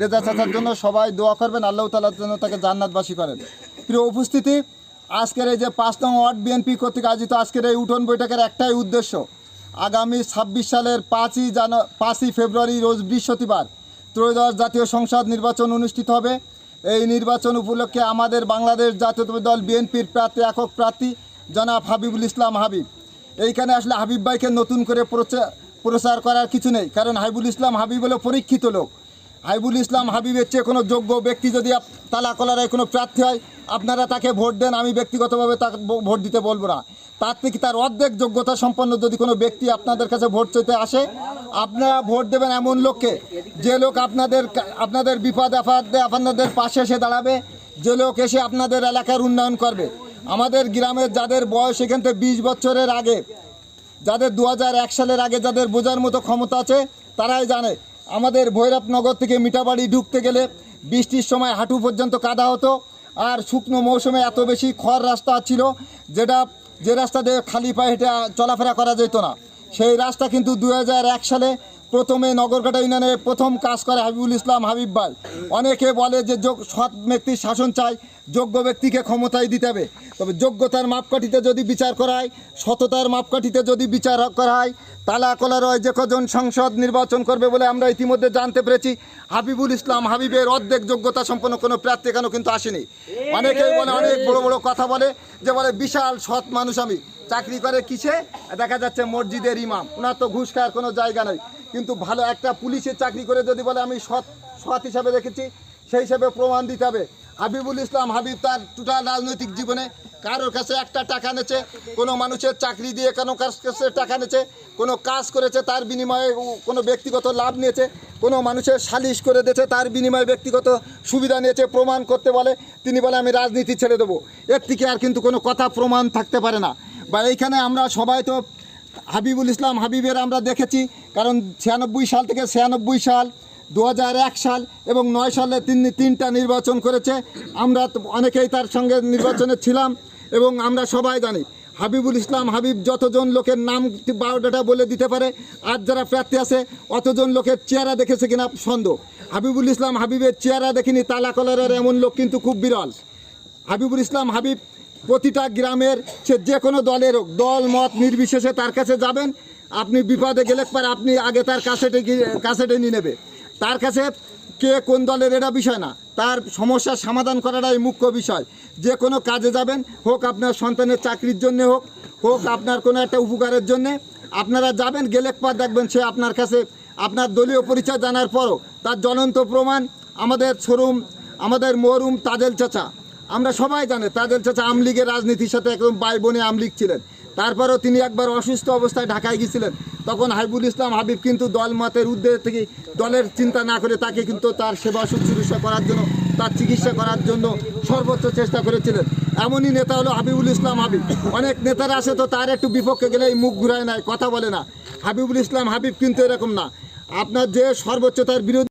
রেজা চাচার জন্য সবাই দোয়া করবেন, আল্লাহ তালার জন্য তাকে জান্নাতবাসী করেন। প্রিয় উপস্থিতি, আজকের এই যে পাঁচ নং ওয়ার্ড বিএনপি কর্তৃক আয়োজিত আজকের এই উঠোন বৈঠকের একটাই উদ্দেশ্য, আগামী ছাব্বিশ সালের পাঁচই জান, পাঁচই ফেব্রুয়ারি রোজ বৃহস্পতিবার, ত্রয়োদশ জাতীয় সংসদ নির্বাচন অনুষ্ঠিত হবে। এই নির্বাচন উপলক্ষে আমাদের বাংলাদেশ জাতীয় দল বিএনপির প্রার্থী, একক প্রার্থী জনাব হাবিবুল ইসলাম হাবিব। এইখানে আসলে হাবিব ভাইকে নতুন করে প্রচার প্রচার করার কিছু নেই, কারণ হাবিবুল ইসলাম হাবিব হলো পরীক্ষিত লোক। হাবিবুল ইসলাম হাবিবের চেয়ে কোনো যোগ্য ব্যক্তি যদি আপ- তালা কলারায় কোনো প্রার্থী হয়, আপনারা তাকে ভোট দেন, আমি ব্যক্তিগতভাবে তাকে ভোট দিতে বলব না। তার থেকে তার অর্ধেক যোগ্যতা সম্পন্ন যদি কোনো ব্যক্তি আপনাদের কাছে ভোট চাইতে আসে, আপনারা ভোট দেবেন এমন লোককে। যে লোক আপনাদের আপনাদের বিপদ আপদে আপনাদের পাশে এসে দাঁড়াবে, যে লোক এসে আপনাদের এলাকার উন্নয়ন করবে। আমাদের গ্রামের যাদের বয়স এখান থেকে বিশ বছরের আগে, যাদের দু সালের আগে যাদের বোঝার মতো ক্ষমতা আছে, তারাই জানে আমাদের ভৈরবনগর থেকে মিঠাবাড়ি ঢুকতে গেলে বৃষ্টির সময় হাঁটু পর্যন্ত কাদা হতো আর শুকনো মৌসুমে এত বেশি খড় রাস্তা ছিল যেটা যে রাস্তা দিয়ে খালি পায়ে হেঁটে চলাফেরা করা যেত না। সেই রাস্তা কিন্তু দু সালে প্রথমে নগরকাটা ইউনিয়নে প্রথম কাজ করে হাবিবুল ইসলাম হাবিব ভাই। অনেকে বলে যে যোগ সৎ ব্যক্তির শাসন চাই, যোগ্য ব্যক্তিকে ক্ষমতায় দিতে হবে। তবে যোগ্যতার মাপকাঠিতে যদি বিচার করা হয় সততার মাপকাঠিতে যদি বিচার করা হয় তালা কলারয় যে কজন সংসদ নির্বাচন করবে বলে আমরা ইতিমধ্যে জানতে পেরেছি, হাবিবুল ইসলাম হাবিবের অর্ধেক যোগ্যতা সম্পন্ন কোনো প্রার্থী এখানেও কিন্তু আসেনি। অনেকেই বলে, অনেক বড় বড় কথা বলে, যে বলে, বিশাল সৎ মানুষ আমি। চাকরি করে কিসে? দেখা যাচ্ছে মসজিদের ইমাম। ওনার তো ঘুষ খাওয়ার কোনো জায়গা নেই। কিন্তু ভালো একটা পুলিশের চাকরি করে যদি বলে আমি সৎ সৎ হিসাবে দেখেছি, সেই হিসাবে প্রমাণ দিতে হবে। হাবিবুল ইসলাম হাবিব তার টোটাল রাজনৈতিক জীবনে কারোর কাছে একটা টাকা নেছে, কোনো মানুষের চাকরি দিয়ে কোনো কাছ- কাছে টাকা নেছে, কোনো কাজ করেছে তার বিনিময়ে কোনো ব্যক্তিগত লাভ নিয়েছে, কোনো মানুষের সালিশ করে দিয়েছে তার বিনিময়ে ব্যক্তিগত সুবিধা নিয়েছে, প্রমাণ করতে বলে, তিনি বলে আমি রাজনীতি ছেড়ে দেবো। এর থেকে আর কিন্তু কোনো কথা প্রমাণ থাকতে পারে না। বা এইখানে আমরা সবাই তো হাবিবুল ইসলাম হাবিবের আমরা দেখেছি, কারণ ছিয়ানব্বই সাল থেকে ছিয়ানব্বই সাল দু সাল এবং নয় সালে তিন, তিনটা নির্বাচন করেছে। আমরা অনেকেই তার সঙ্গে নির্বাচনে ছিলাম এবং আমরা সবাই জানি, হাবিবুল ইসলাম হাবিব যতজন লোকের নাম বারোটা বলে দিতে পারে আর যারা প্রার্থী আছে, অতজন লোকের চেহারা দেখেছে কিনা সন্দেহ। হাবিবুল ইসলাম হাবিবের চেহারা দেখিনি, তালা কলারের এমন লোক কিন্তু খুব বিরল। হাবিবুল ইসলাম হাবিব প্রতিটা গ্রামের সে যে কোনো দলের দল, মত নির্বিশেষে তার কাছে যাবেন। আপনি বিপদে গেলে পর আপনি আগে তার কাছেটে কাছেটে নিয়ে নেবে। তার কাছে কে কোন দলের এটা বিষয় না। তার সমস্যার সমাধান করাটাই মুখ্য বিষয়। যে কোনো কাজে যাবেন, হোক আপনার সন্তানের চাকরির জন্য হোক হোক আপনার কোনো একটা উপকারের জন্যে। আপনারা যাবেন, গেলে পর দেখবেন সে আপনার কাছে, আপনার দলীয় পরিচয় জানার পরও তার জ্বলন্ত প্রমাণ, আমাদের শোরুম, আমাদের মরুম তাজেল চাচা। আমরা সবাই জানি, তাদের চাচা আমলিগের রাজনীতির সাথে একদম বাই বোনে আমলিগ ছিলেন। তারপরেও তিনি একবার অসুস্থ অবস্থায় ঢাকায় গিয়েছিলেন। তখন হাবিবুল ইসলাম হাবিব কিন্তু দল মতের উদ্দেশ্য থেকে দলের চিন্তা না করে তাকে কিন্তু তার সেবা শুশ্রূষা করার জন্য, তার চিকিৎসা করার জন্য সর্বোচ্চ চেষ্টা করেছিলেন। এমনই নেতা হলো হাবিবুল ইসলাম হাবিব। অনেক নেতারা আসে তো তার একটু বিপক্ষে গেলে মুখ ঘুরায় নেয়, কথা বলে না। হাবিবুল ইসলাম হাবিব কিন্তু এরকম না। আপনার যে সর্বোচ্চ তার বিরোধী